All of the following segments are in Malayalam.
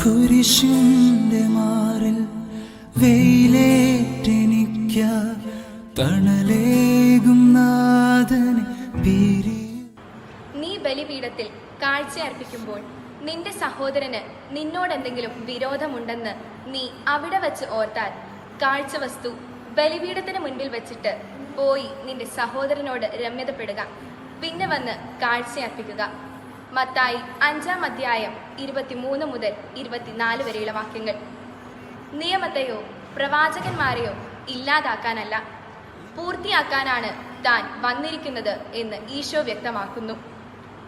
കുരിശിന്റെ മാറിൽ വെയിലേറ്റെനിക്ക തണലേകും നീ ബലിപീഠത്തിൽ കാഴ്ചയർപ്പിക്കുമ്പോൾ നിന്റെ സഹോദരന് നിന്നോടെന്തെങ്കിലും വിരോധമുണ്ടെന്ന് നീ അവിടെ വച്ച് ഓർത്താൽ കാഴ്ച വസ്തു ബലിപീഠത്തിന് മുൻപിൽ വെച്ചിട്ട് പോയി നിന്റെ സഹോദരനോട് രമ്യതപ്പെടുക. പിന്നെ വന്ന് കാഴ്ചയർപ്പിക്കുക മത്തായി അഞ്ചാം അധ്യായം ഇരുപത്തിമൂന്ന് മുതൽ ഇരുപത്തിനാല് വരെയുള്ള വാക്യങ്ങൾ. നിയമത്തെയോ പ്രവാചകന്മാരെയോ ഇല്ലാതാക്കാനല്ല പൂർത്തിയാക്കാനാണ് താൻ വന്നിരിക്കുന്നത് എന്ന് ഈശോ വ്യക്തമാക്കുന്നു.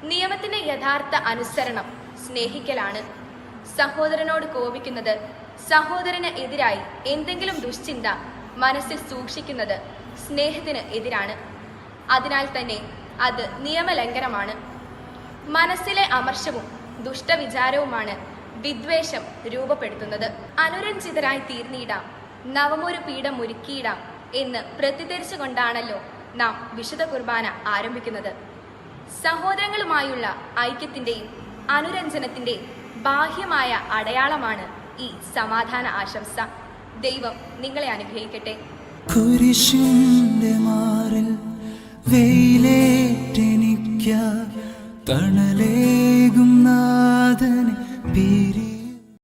നിയമത്തിന്റെ യഥാർത്ഥ അനുസരണം സ്നേഹിക്കലാണ്. സഹോദരനോട് കോപിക്കുന്നത് സഹോദരന് എതിരായി എന്തെങ്കിലും ദുശ്ചിന്ത മനസ്സിൽ സൂക്ഷിക്കുന്നത് സ്നേഹത്തിന് എതിരാണ്. അതിനാൽ തന്നെ അത് നിയമലംഘനമാണ്. മനസ്സിലെ അമർഷവും ദുഷ്ടവിചാരവുമാണ് വിദ്വേഷം രൂപപ്പെടുത്തുന്നത്. അനുരഞ്ജിതരായി തീർന്നിടാം. നവമൊരു പീഠം ഒരുക്കിയിടാം എന്ന് പ്രതിധരിച്ചുകൊണ്ടാണല്ലോ നാം വിശുദ്ധ കുർബാന ആരംഭിക്കുന്നത്. സഹോദരങ്ങളുമായുള്ള ഐക്യത്തിന്റെയും അനുരഞ്ജനത്തിന്റെ ബാഹ്യമായ അടയാളമാണ് ഈ സമാധാന ആശംസ. ദൈവം നിങ്ങളെ അനുഗ്രഹിക്കട്ടെ. കുരിശിന്റെ മാറിൽ വെയിലേറ്റെനിക്ക തണലേകും നാഥനെ പിരി